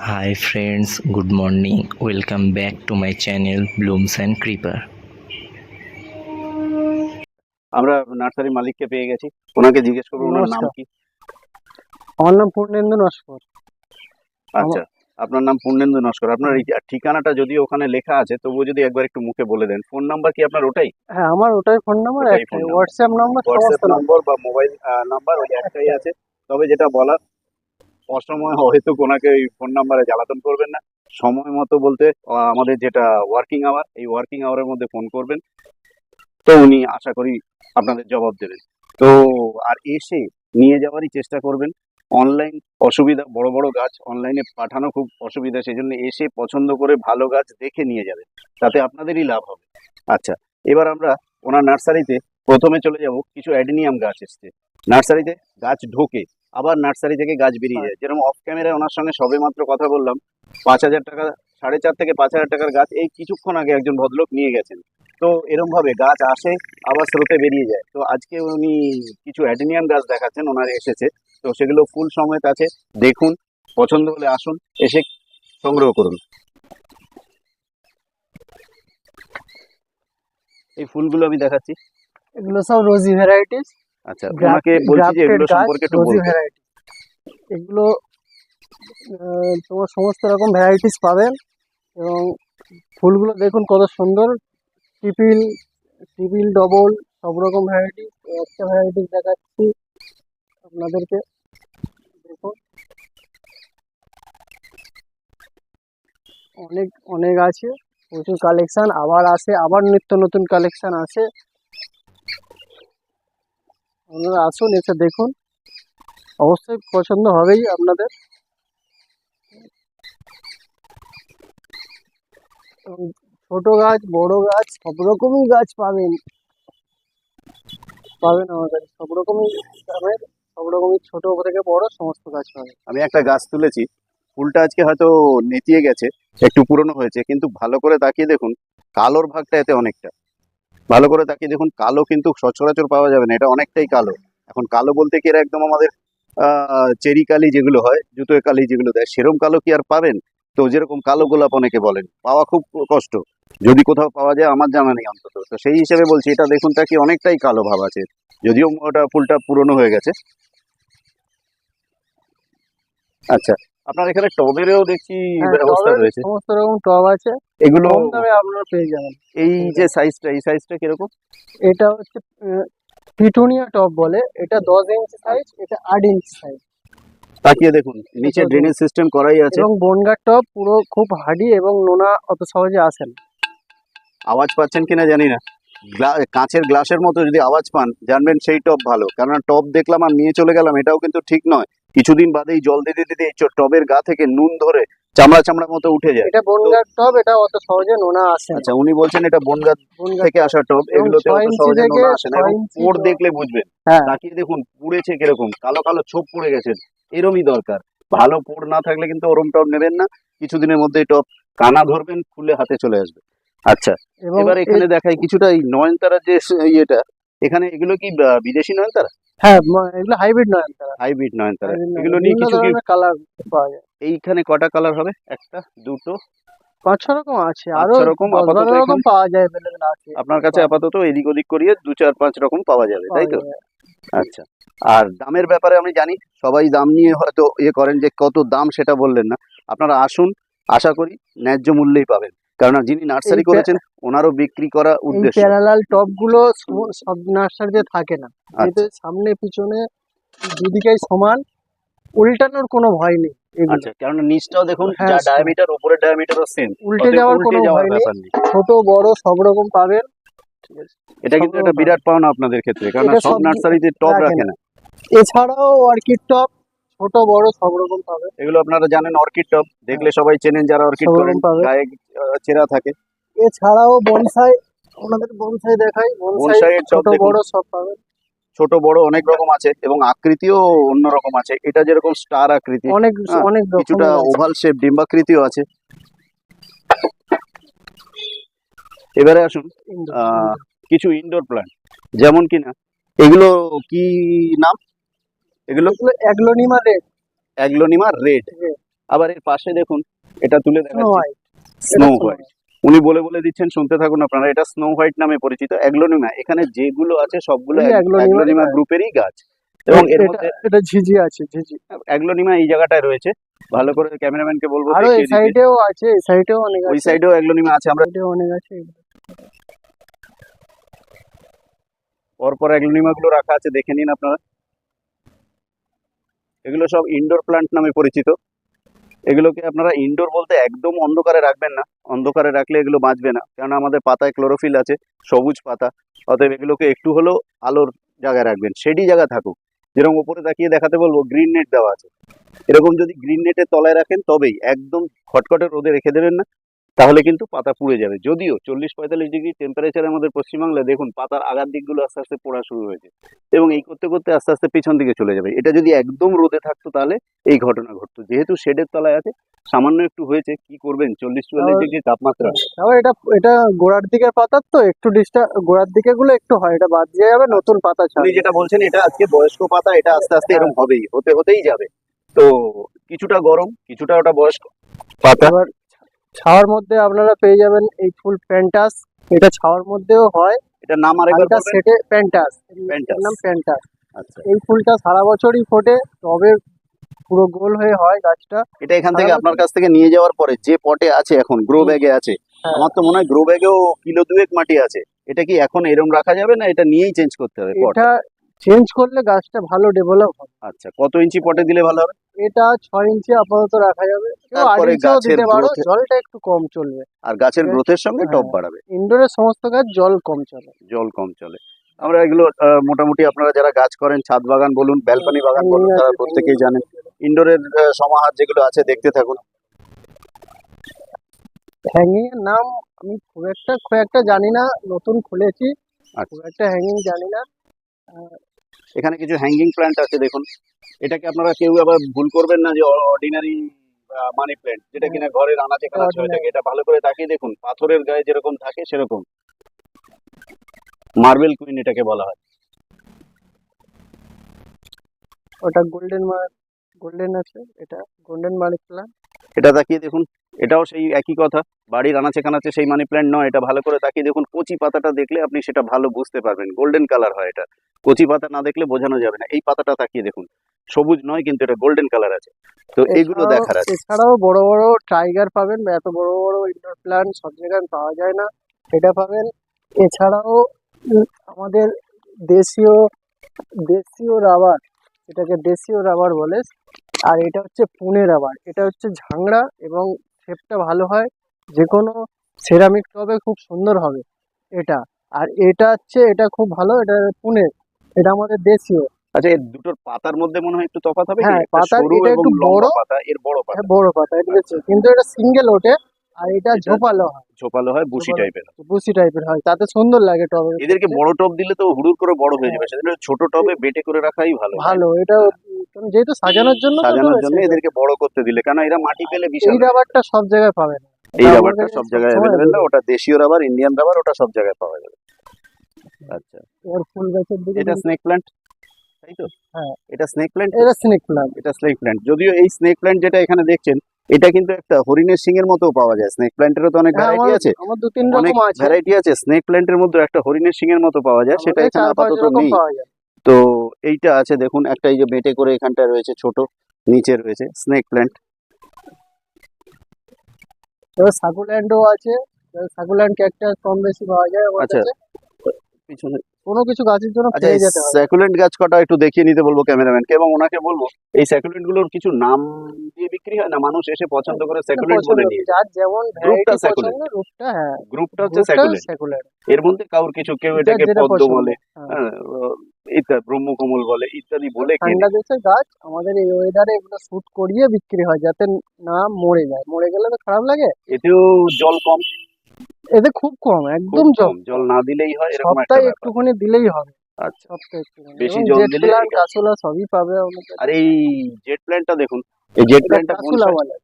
Hi friends, good morning. Welcome back to my channel Blooms and Creeper. আমরা nursery মালিককে পেয়ে গেছি ওনাকে জিজ্ঞেস করব ওনার নাম কি আমার নাম পূর্ণেন্দু নস্কর আচ্ছা আপনার নাম পূর্ণেন্দু নস্কর আপনার এই ঠিকানাটা যদি ওখানে লেখা আছে তবুও যদি একবার একটু মুখে বলে দেন। ফোন নাম্বার কি আপনার? ওটাই? হ্যাঁ আমার ওটাই phone number. WhatsApp number WhatsApp number. বা মোবাইল নাম্বার ওই একটাই আছে। তবে যেটা বলার অসময় হয়তো ওনাকে ওই ফোন নাম্বারে জ্বালাতন করবেন না। সময় মতো বলতে আমাদের যেটা ওয়ার্কিং আওয়ার এই ওয়ার্কিং আওয়ারের মধ্যে ফোন করবেন। তো উনি আশা করি আপনাদের জবাব দেবেন। তো আর এসে নিয়ে যাওয়ারই চেষ্টা করবেন। অনলাইন অসুবিধা, বড় বড় গাছ অনলাইনে পাঠানো খুব অসুবিধা সেই জন্য এসে পছন্দ করে ভালো গাছ দেখে নিয়ে যাবেন তাতে আপনাদেরই লাভ হবে। আচ্ছা এবার আমরা ওনার নার্সারিতে প্রথমে চলে যাব, কিছু অ্যাডিনিয়াম গাছ এসছে। নার্সারিতে গাছ ঢোকে, আবার নার্সারি থেকে গাছ বেরিয়ে যায়। যেরকম অফ ক্যামেরায় ওনার সঙ্গে সবে মাত্র কথা বললাম, পাঁচ হাজার টাকা, সাড়ে চার থেকে পাঁচ হাজার টাকার গাছ, এই কিছুক্ষণ আগে একজন ভদ্রলোক নিয়ে গেছেন। তো এরকম ভাবে গাছ আসে আবার স্রোতে বেরিয়ে যায়। তো আজকে উনি কিছু অ্যাডিনিয়াম গাছ দেখাচ্ছেন ওনার এসেছে। তো সেগুলো ফুল সমেত আছে দেখুন পছন্দ হলে আসুন এসে সংগ্রহ করুন। এই ফুলগুলো আমি দেখাচ্ছি। এগুলো সব রোজি ভ্যারাইটিস। আচ্ছা ওনাকে বলছি যে এগুলো সম্পর্কে একটু ভ্যারাইটি এগুলো তোমার সমস্ত রকম ভ্যারাইটিস পাবেন এবং ফুলগুলো দেখুন কত সুন্দর। ট্রিপিল ট্রিপিল ডবল, সব রকম ভ্যারাইটি একটা ভ্যারাইটিস দেখাচ্ছি আপনাদেরকে। দেখুন। অনেক অনেক আছে, প্রচুর কালেকশান আবার আসে, আবার নিত্য নতুন কালেকশান আছে আপনারা আসুন, এসে দেখুন। অবশ্যই পছন্দ হবেই আপনাদের। ছোট গাছ, বড় গাছ, সব রকমই গাছ পাবেন। পাবেন কাছে সব রকমই দামের সব রকমই ছোট থেকে বড় সমস্ত গাছ পাবেন। আমি একটা গাছ তুলেছি। ফুলটা আজকে হয়তো নেতিয়ে গেছে, একটু পুরনো হয়েছে, কিন্তু ভালো করে তাকিয়ে দেখুন, কালোর ভাগটা এতে অনেকটা। ভালো করে তাকিয়ে দেখুন, কালো কিন্তু সচরাচর পাওয়া যাবে না, এটা অনেকটাই কালো। এখন কালো বলতে কি এরা একদম আমাদের চেরি কালি যেগুলো হয়, জুতোয় কালি যেগুলো দেয় সেরকম কালো কি আর পাবেন? তো যেরকম কালো গোলাপ অনেকে বলেন, পাওয়া খুব কষ্ট। যদি কোথাও পাওয়া যায় আমার জানা নেই অন্তত। তো সেই হিসেবে বলছি এটা দেখুন তাকে অনেকটাই কালো ভাব আছে। যদিও ওটা ফুলটা পুরনো হয়ে গেছে। আচ্ছা আপনার এখানে টবেরও দেখছি হ্যাঁ, ব্যবস্থা রয়েছে। সমস্ত রকম টব আছে। এগুলো দামে আপনারা পেয়ে যাবেন। এই যে সাইজটা এই সাইজটা কীরকম? এটা হচ্ছে পিটুনিয়া টব বলে। এটা দশ ইঞ্চি সাইজ এটা আট ইঞ্চি সাইজ তাকিয়ে দেখুন নিচে ড্রেনেজ সিস্টেম করাই আছে। এবং বনগার টপ পুরো খুব হার্ডি এবং নোনা অত সহজে আসে না। আওয়াজ পাচ্ছেন কিনা জানি না। কাঁচের গ্লাসের মতো যদি আওয়াজ পান জানবেন সেই টপ ভালো। কেননা টপ দেখলাম আর নিয়ে চলে গেলাম এটাও কিন্তু ঠিক নয়। কিছুদিন বাদেই জল দিতে দিতে এই টবের গা থেকে নুন ধরে চামড়া চামড়া মতো উঠে যায়। এটা বনগার টপ এটা অত সহজে নোনা আসে আচ্ছা উনি বলছেন এটা বনগাঁ বনগার থেকে আসা টপ এবং এগুলোতে অত সহজে নোনা আসে না। পোড় দেখলে বুঝবেন। হ্যাঁ। তাকিয়ে দেখুন পুড়েছে কীরকম। কালো কালো ছোপ পড়ে গেছে। এরমই দরকার। ভালো পোড় না থাকলে কিন্তু ওরম টপ নেবেন না। কিছুদিনের মধ্যেই টপ কানা ধরবেন খুলে হাতে চলে আসবে। আচ্ছা এবার এখানে দেখাই কিছুটা এই নয়নতারা যে ইয়েটা এখানে এগুলো কি বিদেশি নয়নতারা? হ্যাঁ এগুলো হাইব্রিড নয় তারা হাইব্রিড নয়নতারা। এগুলো নিয়ে কিছু কি কালার পাওয়া যায়। এইখানে কটা কালার হবে? একটা দুটো? পাঁচ ছ রকম আছে। আরও রকম? আপাতত রকম পাওয়া যায় আপনার কাছে আপাতত এদিক ওদিক করিয়ে দু চার পাঁচ রকম পাওয়া যাবে তাই তো? আচ্ছা আর দামের ব্যাপারে আমি জানি সবাই দাম নিয়ে হয়তো ইয়ে করেন যে কত দাম সেটা বললেন না। আপনারা আসুন আশা করি ন্যায্য মূল্যেই পাবেন। কেননা যিনি নার্সারি করেছেন ওনারও বিক্রি করা উদ্দেশ্য। প্যারালাল টপগুলো সব নার্সারিতে থাকে না। আচ্ছা। এতে সামনে পিছনে দুদিকেই সমান উল্টানোর কোনো ভয় নেই আচ্ছা নিচটাও দেখুন হ্যাঁ, যা ডায়ামিটার ডায়ামিটারও সেম উল্টে যাওয়ার কোনো যাওয়ার ভয় নেই। ছোট বড় সব রকম পাবেন। এটা কিন্তু একটা বিরাট পাওনা আপনাদের ক্ষেত্রে কারণ সব নার্সারিতে টপ রাখে। না। এছাড়াও অর্কিড টপ ছোট বড় সব রকম পাবেন এগুলো আপনারা জানেন অর্কিড টপ দেখলে সবাই চেনেন যারা অর্কিড করেন গায়ে চেরা থাকে। এছাড়াও বনসাই ওনাদের বনসাই দেখাই। বনসাই ছোট বড় সব পাবেন ছোট বড় অনেক রকম আছে এবং আকৃতিও অন্য রকম আছে। এটা যেরকম স্টার আকৃতি অনেক হ্যাঁ, অনেক কিছুটা ওভাল শেপ ডিম্বাকৃতিও আছে। এবারে আসুন কিছু ইনডোর প্ল্যান্ট যেমন কিনা এগুলো কি নাম? এগুলো অ্যাগ্লোনিমা রেড। Aglaonema red. আবার এর পাশে দেখুন এটা তুলে দেখাচ্ছি। স্নো হোয়াইট উনি বলে বলে দিচ্ছেন শুনতে থাকুন আপনারা এটা স্নো হোয়াইট নামে পরিচিত অ্যাগ্লোনিমা। এখানে যেগুলো আছে সবগুলো অ্যাগ্লোনিমা গ্রুপেরই গাছ। এবং এর মধ্যে এটা ঝিঝি আছে ঝিঝি। অ্যাগ্লোনিমা এই জায়গাটায় রয়েছে। ভালো করে ক্যামেরাম্যানকে বলব আরও এই সাইডেও আছে এই সাইডেও অনেক ওই সাইডেও অ্যাগ্লোনিমা আছে আমরা সাইডেও অনেক আছে। পরপর অ্যাগ্লোনিমা গুলো রাখা আছে দেখে নিন আপনারা। এগুলো সব ইনডোর প্লান্ট নামে পরিচিত। এগুলোকে আপনারা ইনডোর বলতে একদম অন্ধকারে রাখবেন না। অন্ধকারে রাখলে এগুলো বাঁচবে না। কারণ আমাদের পাতায় ক্লোরোফিল আছে, সবুজ পাতা। অতএব এগুলোকে একটু হলেও আলোর জায়গায় রাখবেন। সেডি জায়গা থাকুক। যেরকম উপরে তাকিয়ে দেখাতে বলব গ্রিন নেট দেওয়া আছে। এরকম যদি গ্রিন নেটের তলায় রাখেন, তবেই একদম খটখটে রোদে রেখে দেবেন না। তাহলে কিন্তু পাতা পুড়ে যাবে। যদিও চল্লিশ পঁয়তাল্লিশ ডিগ্রি টেম্পারেচার আমাদের পশ্চিমবাংলায় দেখুন পাতার আগার দিকগুলো আস্তে আস্তে পড়া শুরু হয়েছে এবং এই করতে করতে আস্তে আস্তে পিছন দিকে চলে যাবে। এটা যদি একদম রোদে থাকতো তাহলে এই ঘটনা ঘটতো। যেহেতু শেডের তলায় আছে সামান্য একটু হয়েছে কি করবেন? চল্লিশ চুয়াল্লিশ ডিগ্রি তাপমাত্রা। তাও এটা এটা গোড়ার দিকের পাতার তো একটু ডিস্টার্ব গোড়ার দিকে গুলো একটু হয় এটা বাদ দিয়ে যাবে নতুন পাতা ছাড়বে। যেটা বলছেন এটা আজকে বয়স্ক পাতা এটা আস্তে আস্তে এরকম হবেই হতে হতেই যাবে। তো কিছুটা গরম কিছুটা ওটা বয়স্ক পাতা। ছাওয়ার মধ্যে আপনারা পেয়ে যাবেন এই ফুল প্যান্টাস। এটা ছাওয়ার মধ্যেও হয়। এটা নাম হালকা সেটে প্যান্টাস। এর নাম প্যান্টাস। আচ্ছা। এই ফুলটা সারা বছরই ফোটে টবে পুরো গোল হয়ে হয় গাছটা। এটা এখান থেকে আপনার কাছ থেকে নিয়ে যাওয়ার পরে যে পটে আছে এখন গ্রো ব্যাগে আছে হ্যাঁ। আমার তো মনে হয় গ্রো ব্যাগেও কিলো দুয়েক মাটি আছে। এটা কি এখন এরম রাখা যাবে না এটা নিয়েই চেঞ্জ করতে হবে এটা চেঞ্জ করলে গাছটা ভালো ডেভেলপ হবে। আচ্ছা কত ইঞ্চি পটে দিলে ভালো হবে? এটা ছয় ইঞ্চি আপাতত রাখা যাবে। তারপরে গাছের দিতে পারো growth- জলটা একটু কম চলবে। আর গাছের। গ্রোথের সঙ্গে টপ হ্যাঁ। বাড়াবে। ইনডোরের সমস্ত গাছ জল কম চলে। জল কম চলে। আমরা এগুলো আহ, মোটামুটি আপনারা যারা গাছ করেন ছাদ বাগান বলুন ব্যালকনি বাগান বলুন তারা প্রত্যেকেই জানেন। ইনডোরের সমাহার যেগুলো আছে দেখতে থাকুন। হ্যাঙ্গিং এর নাম আমি খুব একটা খুব একটা জানি না। নতুন খুলেছি। আচ্ছা। খুব একটা হ্যাঙ্গিং জানি না। এখানে কিছু হ্যাঙ্গিং প্ল্যান্ট আছে দেখুন। এটাকে আপনারা কেউ আবার ভুল করবেন না যে অর্ডিনারি মানি প্ল্যান্ট যেটা কিনা ঘরের আনাচে কানাচে হয়ে থাকে এটা ভালো করে তাকিয়ে দেখুন পাথরের গায়ে যেরকম থাকে সেরকম। মার্বেল কুইন এটাকে বলা হয়। ওটা গোল্ডেন গোল্ডেন আছে এটা গোল্ডেন মানি প্লান্ট এটা তাকিয়ে দেখুন এটাও সেই একই কথা। বাড়ির আনাচে কানাচে সেই মানি প্ল্যান্ট নয় এটা ভালো করে তাকিয়ে দেখুন কচি পাতাটা দেখলে আপনি সেটা ভালো বুঝতে পারবেন গোল্ডেন কালার হয় এটা। কচি পাতা না দেখলে বোঝানো যাবে না এই পাতাটা তাকিয়ে দেখুন। সবুজ নয় কিন্তু এটা গোল্ডেন কালার আছে। তো এইগুলো দেখার আছে। এছাড়াও বড় বড় টাইগার পাবেন বা এত বড় বড় ইনডোর প্ল্যান্ট সব জায়গায় পাওয়া যায় না এটা পাবেন। এছাড়াও আমাদের দেশীয় দেশীয় রাবার এটাকে দেশীয় রাবার বলে। আর এটা হচ্ছে পুনে রাবার এটা হচ্ছে ঝাংড়া এবং শেপটা ভালো হয়। যে কোনো সেরামিক টবে খুব সুন্দর হবে এটা। আর এটা হচ্ছে এটা খুব ভালো এটা পুনে। এটা আমাদের দেশীয়। আচ্ছা এর দুটোর পাতার মধ্যে মনে হয় একটু তফাৎ হবে? হ্যাঁ, সরু এটা একটু বড়। পাতা এর বড় পাতা। এটা বড় পাতা এটা হচ্ছে কিন্তু এটা সিঙ্গেল ওঠে। আর এটা ঝোপালো হয়। ঝোপালো হয় বুশি টাইপের বুসি টাইপের হয় তাতে সুন্দর লাগে টবে। এদেরকে বড় টব দিলে তো হুড়ুর করে বড় হয়ে যাবে সেজন্য ছোট টবে বেটে করে রাখাই ভালো। ভালো এটা কারণ যেহেতু সাজানোর জন্য সাজানোর জন্য এদেরকে বড় করতে দিলে কারণ এরা মাটি পেলে বিশাল। এই রাবারটা সব জায়গায় পাবেন এই রাবারটা সব জায়গায় সবসময় না ওটা দেশীয় রাবার ইন্ডিয়ান রাবার ওটা সব জায়গায় পাওয়া যাবে। আচ্ছা। এর ফুল গাছের দিকে এটা স্নেক প্ল্যান্ট তাই তো? হ্যাঁ। এটা স্নেক প্ল্যান্ট এটা স্নেক প্লান্ট এটা স্নেক প্ল্যান্ট যদিও এই স্নেক প্ল্যান্ট যেটা এখানে দেখছেন এটা কিন্তু একটা হরিণের সিং এর মতো পাওয়া যায়। স্নেক প্ল্যান্টেরও তো অনেক ভ্যারাইটি আছে। আমার দু তিন অনেক রকম আছে। ভ্যারাইটি আছে। স্নেক প্ল্যান্টের মধ্যে একটা হরিণের সিং এর মতো পাওয়া যায় সেটা এখানে আপাতত নেই। তো এইটা আছে দেখুন একটা এই যে বেটে করে এখানটা রয়েছে ছোট নিচে রয়েছে স্নেক প্ল্যান্ট এবার সাকুল্যান্ডও আছে সাকুল্যান্ড ক্যাকটাস কম বেশি পাওয়া যায় আচ্ছা। পিছনে কোনো কিছু গাছের জন্য আচ্ছা পেয়ে যেতে হবে। স্যাকুলেন্ট গাছ কটা একটু দেখিয়ে নিতে বলব ক্যামেরাম্যানকে এবং ওনাকে বলব এই স্যাকুলেন্টগুলোর কিছু নাম দিয়ে বিক্রি হয় না? মানুষ এসে পছন্দ করে স্যাকুলেন্ট বলে নিয়ে যার যেমন গ্রুপটা ভ্যারাইটি succulent। পছন্দ রূপটা হ্যাঁ গ্রুপটা হচ্ছে স্যাকুলেন্ট এর মধ্যে কাউর কিছু কেউ এটাকে পদ্ম বলে হ্যাঁ। হ্যাঁ, ইত্যাদি ব্রহ্মকমল বলে ইত্যাদি বলে কেনে। ঠান্ডা দেশের গাছ আমাদের এই ওয়েদারে এগুলো শুট করিয়ে বিক্রি হয় যাতে না মরে যায়। মরে গেলে তো খারাপ লাগে। এতেও জল কম। এতে খুব কম একদম জল। জল না দিলেই হয় এরকম একটা সপ্তাহে একটুখানি দিলেই হবে। আচ্ছা। সপ্তাহে একটুখানি। বেশি জল দিলে প্লান্ট এটা- সবই পাবে আর এই জেট প্ল্যান্টটা দেখুন এই জেট প্ল্যান্টটা কাঁচুলা বলে।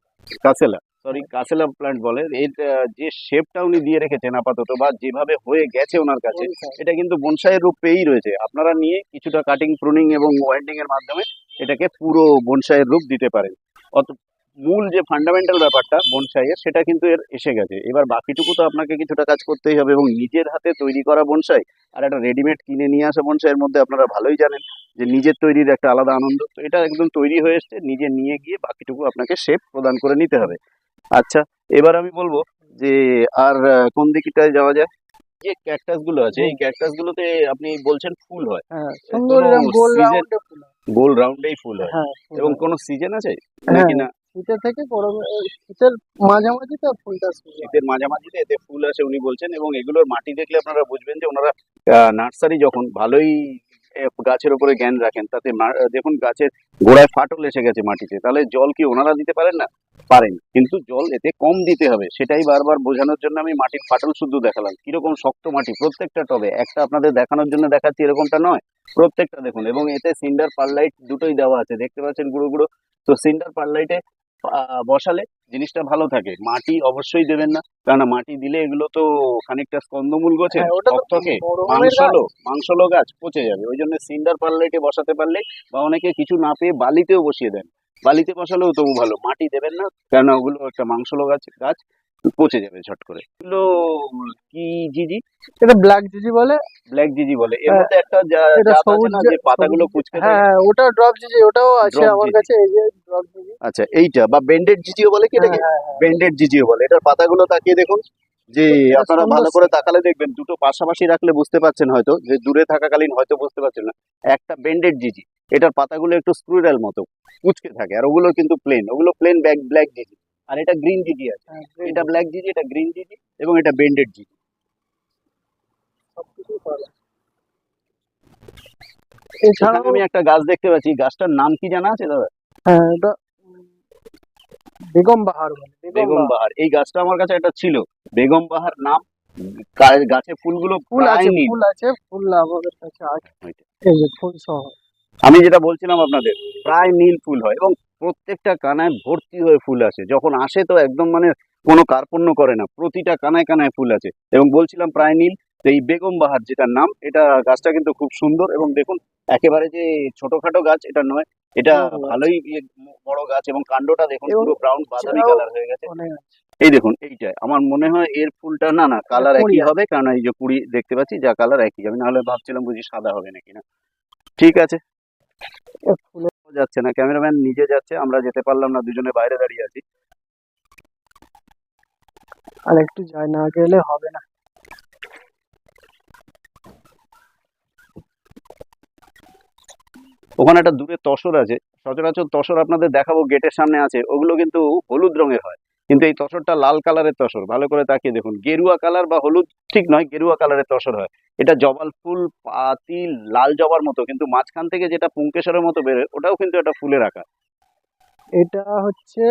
কাসেলা সরি কাসেলা প্ল্যান্ট বলে। এর আহ, যে শেপটা উনি দিয়ে রেখেছেন আপাতত বা যেভাবে হয়ে গেছে ওনার কাছে এটা কিন্তু বনসাইয়ের রূপ পেয়েই রয়েছে। আপনারা নিয়ে কিছুটা কাটিং প্রুনিং এবং ওয়াইন্ডিং এর মাধ্যমে এটাকে পুরো বনসাইয়ের রূপ দিতে পারেন। অত মূল যে ফান্ডামেন্টাল ব্যাপারটা বনসাইয়ের সেটা কিন্তু এর এসে গেছে। এবার বাকিটুকু তো আপনাকে কিছুটা কাজ করতেই হবে এবং নিজের হাতে তৈরি করা বনসাই আর একটা রেডিমেড কিনে নিয়ে আসা বনসাইয়ের মধ্যে আপনারা ভালোই জানেন যে নিজের তৈরির একটা আলাদা আনন্দ। তো এটা একদম তৈরি হয়ে এসছে নিজে নিয়ে গিয়ে বাকিটুকু আপনাকে শেপ প্রদান করে নিতে হবে। আচ্ছা এবার আমি বলব যে আর কোন দিকটায় যাওয়া যায়? যে ক্যাকটাসগুলো আছে এই ক্যাকটাস গুলোতে আপনি বলছেন ফুল হয়। হ্যাঁ সুন্দর গোল রাউন্ডে ফুল হয়। গোল রাউন্ডেই ফুল হয়। হ্যাঁ এবং। কোনো সিজন আছে? হ্যাঁ। নাকি না? শীতের থেকে গরমে শীতের মাঝামাঝি তো ফুলটা হয়। শীতের মাঝামাঝিতে এতে ফুল আছে উনি বলছেন, এবং এগুলোর মাটি দেখলে আপনারা বুঝবেন যে ওনারা নার্সারি যখন ভালোই গাছের উপরে জ্ঞান রাখেন, তাতে দেখুন গাছের গোড়ায় ফাটল এসে গেছে মাটিতে, তাহলে জল কি ওনারা দিতে পারেন না পারেন, কিন্তু জল এতে কম দিতে হবে, সেটাই বারবার বোঝানোর জন্য আমি মাটির ফাটল শুদ্ধ দেখালাম কীরকম শক্ত মাটি, প্রত্যেকটা টবে, একটা আপনাদের দেখানোর জন্য দেখাচ্ছি এরকমটা নয়, প্রত্যেকটা দেখুন, এবং এতে সিন্ডার পারলাইট দুটোই দেওয়া আছে, দেখতে পাচ্ছেন গুঁড়ো গুঁড়ো, তো সিন্ডার পারলাইটে বসালে জিনিসটা ভালো থাকে। মাটি অবশ্যই দেবেন না। কেননা মাটি দিলে এগুলো তো খানিকটা স্কন্দমূল গোছে। থকথকে গরমের মাংসলো মাংসলো গাছ পচে যাবে। ওই জন্য সিন্ডার পার্লেটে বসাতে পারলে বা অনেকে কিছু না পেয়ে বালিতেও বসিয়ে দেন। বালিতে বসালেও তবু ভালো। মাটি দেবেন না কেননা ওগুলো একটা মাংসলো গাছ গাছ। পচে যাবে ঝট করে। এগুলো কি জিজি? এটা ব্ল্যাক জিজি বলে? ব্ল্যাক জিজি বলে। এর হ্যাঁ, মধ্যে একটা আছে সবুজ যে পাতাগুলো কুচকে হ্যাঁ হ্যাঁ ওটা ড্রপ জিজি ওটাও আছে আমার কাছে এই যে ড্রপ জিজি। আচ্ছা এইটা বা বেন্ডেড জিজিও বলে কি এটাকে? হ্যাঁ, হ্যাঁ, বেন্ডেড জিজিও বলে। এটার পাতাগুলো তাকিয়ে দেখুন। যে আপনারা ভালো করে তাকালে দেখবেন দুটো পাশাপাশি রাখলে বুঝতে পারছেন হয়তো যে দূরে থাকাকালীন হয়তো বুঝতে পারছেন না। একটা বেন্ডেড জিজি। এটার পাতাগুলো একটু স্ক্রুডাল মতো কুচকে থাকে আর ওগুলো কিন্তু প্লেন ওগুলো প্লেন ব্যাক ব্ল্যাক জিজি। আর এটা গ্রিন জিজি আছে। হ্যাঁ, এটা ব্ল্যাক জিজি এটা গ্রিন জিজি এবং এটা বেন্ডেড পাওয়া এছাড়াও আমি একটা গাছ দেখতে পাচ্ছি গাছটার নাম কি জানা আছে দাদা? হ্যাঁ এটা বেগম বাহার বেগম বাহার। এই গাছটা আমার কাছে একটা ছিল। বেগম বাহার নাম গাছে ফুলগুলো ফুল আছে ফুল আছে ফুল আমাদের কাছে আছে এই যে ফুল সহ। আমি যেটা বলছিলাম আপনাদের প্রায় নীল ফুল হয় এবং প্রত্যেকটা কানায় ভর্তি হয়ে ফুল আসে। যখন আসে তো একদম মানে কোনো কার্পণ্য করে না প্রতিটা কানায় কানায় ফুল আছে। এবং বলছিলাম প্রায় নীল তো এই বেগম বাহার যেটার নাম এটা গাছটা কিন্তু খুব সুন্দর এবং দেখুন একেবারে যে ছোটখাটো গাছ এটা নয় এটা ভালোই ইয়ে বড় গাছ এবং কাণ্ডটা দেখুন পুরো ব্রাউন বাদামি কালার হয়ে গেছে। এই দেখুন এইটা আমার মনে হয় এর ফুলটা না না কালার একই হবে কারণ এই যে কুড়ি দেখতে পাচ্ছি যা কালার একই আমি নাহলে ভাবছিলাম বুঝি সাদা হবে নাকি না। ঠিক আছে। যাচ্ছে না। ক্যামেরাম্যান নিজে যাচ্ছে আমরা যেতে পারলাম না দুজনে বাইরে দাঁড়িয়ে আছি। আর একটু যায় না গেলে হবে না। ওখানে একটা দূরে তসর আছে। সচরাচর তসর আপনাদের দেখাবো গেটের সামনে আছে। ওগুলো কিন্তু হলুদ রঙের হয়। কিন্তু এই তসরটা লাল কালারের তসর, ভালো করে তাকিয়ে দেখুন। গেরুয়া কালার বা হলুদ ঠিক নয়, গেরুয়া কালারের তসর হয়। এটা জবাল ফুল, পাতি, লাল জবার মতো, কিন্তু মাঝখান থেকে যেটা পুঙ্কেশ্বরের মতো বেরোয়, ওটাও কিন্তু একটা ফুলের আকার। এটা হচ্ছে